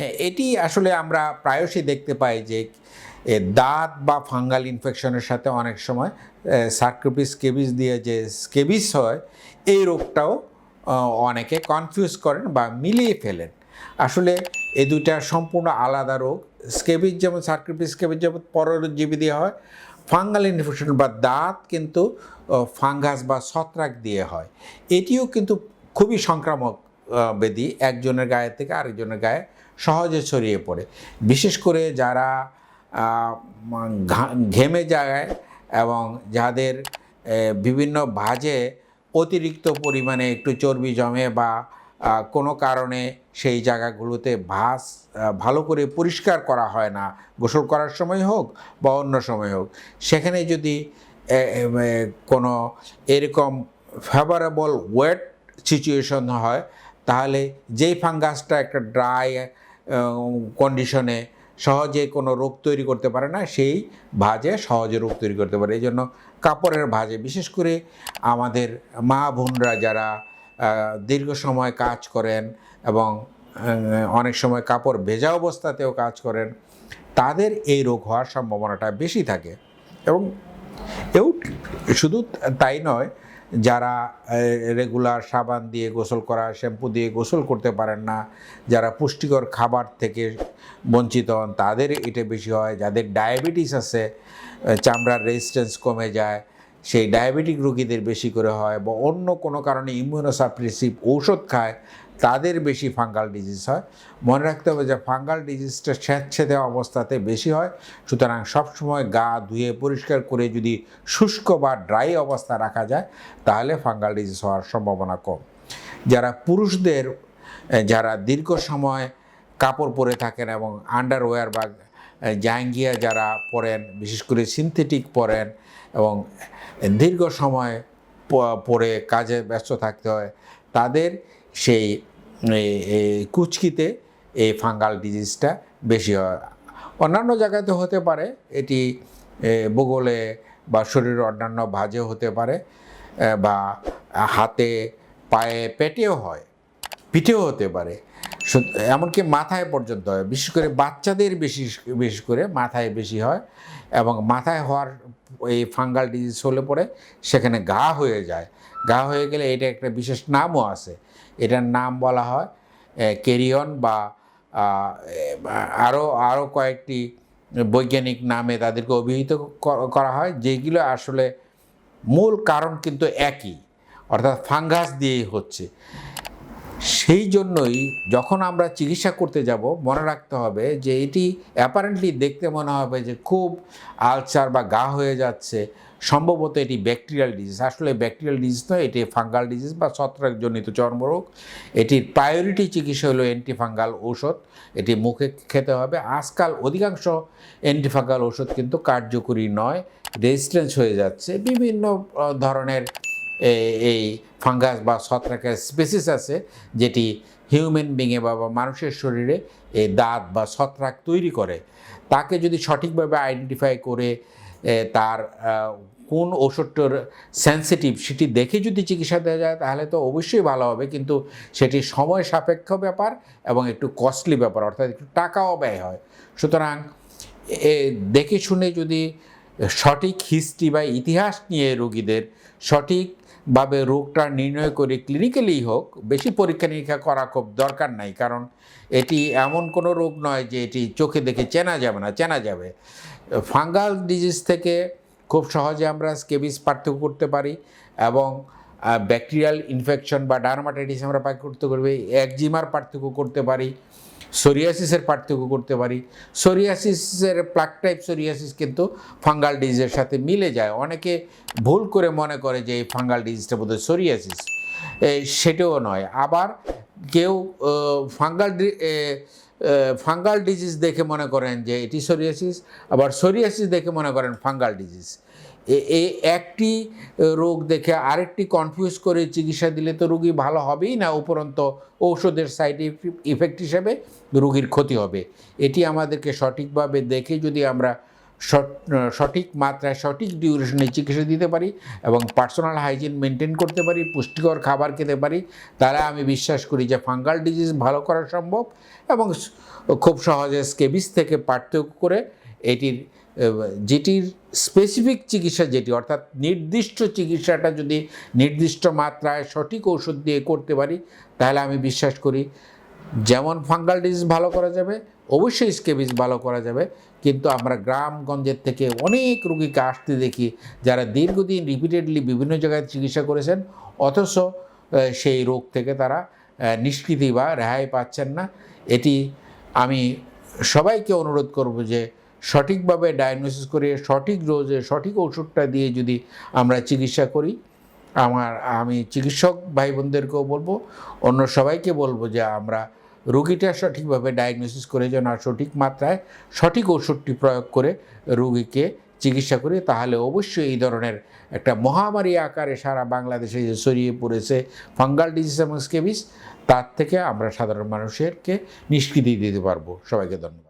হ্যাঁ এটি আসলে আমরা প্রায়শই দেখতে পাই যে দাঁত বা ফাঙ্গাল ইনফেকশনের সাথে অনেক সময় সার্কোপিস স্কেবিস দিয়ে যে স্কেবিস হয়, এই রোগটাও অনেকে কনফিউজ করেন বা মিলিয়ে ফেলেন। আসলে এ দুইটা সম্পূর্ণ আলাদা রোগ। স্কেবিস যেমন সার্কোপিস স্কেবিস যেমন পরজীবী দিয়ে হয়, ফাঙ্গাল ইনফেকশন বা দাঁত কিন্তু ফাঙ্গাস বা ছত্রাক দিয়ে হয়। এটিও কিন্তু খুবই সংক্রামক ব্যাধি একজনের গায়ে থেকে আরেকজনের গায়ে সহজে ছড়িয়ে পড়ে। বিশেষ করে যারা ঘেমে যায় এবং যাদের বিভিন্ন ভাজে অতিরিক্ত পরিমাণে একটু চর্বি জমে বা কোনো কারণে সেই জায়গাগুলোতে ভাস ভালো করে পরিষ্কার করা হয় না, গোসল করার সময় হোক বা অন্য সময় হোক, সেখানে যদি কোনো এরকম ফেভারেবল ওয়েট সিচুয়েশন হয়, তাহলে যেই ফাঙ্গাসটা একটা ড্রাই কন্ডিশনে সহজে কোনো রোগ তৈরি করতে পারে না, সেই ভাজে সহজে রোগ তৈরি করতে পারে। এই জন্য কাপড়ের ভাজে, বিশেষ করে আমাদের মা বোনরা যারা দীর্ঘ সময় কাজ করেন এবং অনেক সময় কাপড় ভেজা অবস্থাতেও কাজ করেন, তাদের এই রোগ হওয়ার সম্ভাবনাটা বেশি থাকে এবং শুধু তাই নয়, যারা রেগুলার সাবান দিয়ে গোসল করা শ্যাম্পু দিয়ে গোসল করতে পারেন না, যারা পুষ্টিকর খাবার থেকে বঞ্চিত হন, তাদের এটা বেশি হয়। যাদের ডায়াবেটিস আছে চামড়ার রেজিস্ট্যান্স কমে যায়, সেই ডায়াবেটিক রোগীদের বেশি করে হয়, বা অন্য কোনো কারণে ইমিউনোসাপ্রেসিভ ঔষধ খায় তাদের বেশি ফাঙ্গাল ডিজিজ হয়। মনে রাখতে হবে যে ফাঙ্গাল ডিজিজটা স্যাঁতছেদে অবস্থাতে বেশি হয়। সুতরাং সবসময় গা ধুয়ে পরিষ্কার করে যদি শুষ্ক বা ড্রাই অবস্থা রাখা যায়, তাহলে ফাঙ্গাল ডিজিজ হওয়ার সম্ভাবনা কম। যারা পুরুষদের যারা দীর্ঘ সময় কাপড় পরে থাকেন এবং আন্ডারওয়্যার বা জাঙ্গিয়া যারা পরেন, বিশেষ করে সিনথেটিক পরেন এবং দীর্ঘ সময় পরে কাজে ব্যস্ত থাকতে হয়, তাদের সেই কুচকিতে এই ফাঙ্গাল ডিজিজটা বেশি হয়। অন্যান্য জায়গাতে হতে পারে, এটি বগলে বা শরীরের অন্যান্য ভাজে হতে পারে বা হাতে, পায়ে, পেটেও হয়, পিঠেও হতে পারে। এমনকি মাথায় পর্যন্ত হয়, বিশেষ করে বাচ্চাদের বেশি, বিশেষ করে মাথায় বেশি হয় এবং মাথায় হওয়ার এই ফাঙ্গাল ডিজিজ হলে পরে সেখানে ঘা হয়ে যায়। ঘা হয়ে গেলে এটা একটা বিশেষ নামও আছে এটার নাম বলা হয় কেরিয়ন বা আরও আরও কয়েকটি বৈজ্ঞানিক নামে তাদেরকে অভিহিত করা হয়, যেগুলো আসলে মূল কারণ কিন্তু একই, অর্থাৎ ফাঙ্গাস দিয়েই হচ্ছে। সেই জন্যই যখন আমরা চিকিৎসা করতে যাব, মনে রাখতে হবে যে এটি অ্যাপারেন্টলি দেখতে মনে হবে যে খুব আলসার বা গা হয়ে যাচ্ছে সম্ভবত এটি ব্যাকটেরিয়াল ডিজিজ। আসলে ব্যাকটেরিয়াল ডিজিজ নয়, এটি ফাঙ্গাল ডিজিজ বা ছত্রাকজনিত চর্মরোগ। এটির প্রায়োরিটি চিকিৎসা হলো অ্যান্টিফাঙ্গাল ঔষধ। এটি মুখে খেতে হবে। আজকাল অধিকাংশ অ্যান্টিফাঙ্গাল ওষুধ কিন্তু কার্যকরী নয়, রেজিস্ট্যান্স হয়ে যাচ্ছে। বিভিন্ন ধরনের এই ফাঙ্গাস বা ছত্রাকের স্পেসিস আছে, যেটি হিউম্যান বিংয়ে বা মানুষের শরীরে এই দাঁত বা ছত্রাক তৈরি করে। তাকে যদি সঠিকভাবে আইডেন্টিফাই করে তার কোন ওষুধটার সেন্সিটিভ সেটি দেখে যদি চিকিৎসা দেওয়া যায় তাহলে তো অবশ্যই ভালো হবে। কিন্তু সেটি সময় সাপেক্ষ ব্যাপার এবং একটু কস্টলি ব্যাপার, অর্থাৎ একটু টাকাও ব্যয় হয়। সুতরাং এ, দেখে শুনে যদি সঠিক হিস্ট্রি বা ইতিহাস নিয়ে রোগীদের সঠিকভাবে রোগটা নির্ণয় করে ক্লিনিক্যালি হোক, বেশি পরীক্ষা নিরীক্ষা করা খুব দরকার নাই। কারণ এটি এমন কোনো রোগ নয় যে এটি চোখে দেখে চেনা যাবে না, চেনা যাবে। ফাঙ্গাল ডিজিজ থেকে খুব সহজে আমরা স্কেবিস পার্থক্য করতে পারি এবং ব্যাকটেরিয়াল ইনফেকশন বা ডার্মাটাইটিস আমরা পার্থক্য করতে পারি, একজিমার পার্থক্য করতে পারি। সোরিয়াসিসের পার্থক্য করতে পারি। সোরিয়াসিসের প্লাক টাইপ সোরিয়াসিস কিন্তু ফাঙ্গাল ডিজিজের সাথে মিলে যায়। অনেকে ভুল করে মনে করে যে এই ফাঙ্গাল ডিজিজটা বোধহয় সোরিয়াসিস সেটাও নয়। আবার কেউ ফাঙ্গাল ফাঙ্গাল ডিজিজ দেখে মনে করেন যে এটি সোরিয়াসিস আবার সোরিয়াসিস দেখে মনে করেন ফাঙ্গাল ডিজিজ এই একটি রোগ দেখে আরেকটি কনফিউজ করে চিকিৎসা দিলে তো রুগী ভালো হবেই না? উপরন্ত ঔষধের সাইড ইফেক্ট হিসেবে রুগীর ক্ষতি হবে। এটি আমাদেরকে সঠিকভাবে দেখে যদি আমরা সঠিক মাত্রায় সঠিক ডিউরেশনে চিকিৎসা দিতে পারি এবং পার্সোনাল হাইজিন মেনটেন করতে পারি, পুষ্টিকর খাবার খেতে পারি তারা আমি বিশ্বাস করি যে ফাঙ্গাল ডিজিজ ভালো করা সম্ভব এবং খুব সহজে স্কেবিস থেকে পার্থক্য করে এটির যেটির স্পেসিফিক চিকিৎসা যেটি, অর্থাৎ নির্দিষ্ট চিকিৎসাটা যদি নির্দিষ্ট মাত্রায় সঠিক ঔষধ দিয়ে করতে পারি, তাহলে আমি বিশ্বাস করি যেমন ফাঙ্গাল ডিজিজ ভালো করা যাবে, অবশ্যই স্কেবিস ভালো করা যাবে, কিন্তু আমরা গ্রামগঞ্জের থেকে অনেক রোগীকে আসতে দেখি যারা দীর্ঘদিন রিপিটেডলি বিভিন্ন জায়গায় চিকিৎসা করেছেন, অথচ সেই রোগ থেকে তারা নিষ্কৃতি বা রেহাই পাচ্ছেন না। এটি আমি সবাইকে অনুরোধ করব যে সঠিকভাবে ডায়াগনোসিস করে, সঠিক ডোজে সঠিক ওষুধটা দিয়ে যদি আমরা চিকিৎসা করি, আমার, আমি চিকিৎসক ভাই বোনদেরকেও বলব, অন্য সবাইকে বলব যে আমরা রোগীটা সঠিকভাবে ডায়াগনোসিস করে যেন সঠিক মাত্রায় সঠিক ওষুধটি প্রয়োগ করে রোগীকে চিকিৎসা করি, তাহলে অবশ্যই এই ধরনের একটা মহামারী আকারে সারা বাংলাদেশে যে ছড়িয়ে পড়েছে ফাঙ্গাল ডিজিজ এবং স্কেবিস, তার থেকে আমরা সাধারণ মানুষেরকে নিষ্কৃতি দিতে পারব। সবাইকে ধন্যবাদ।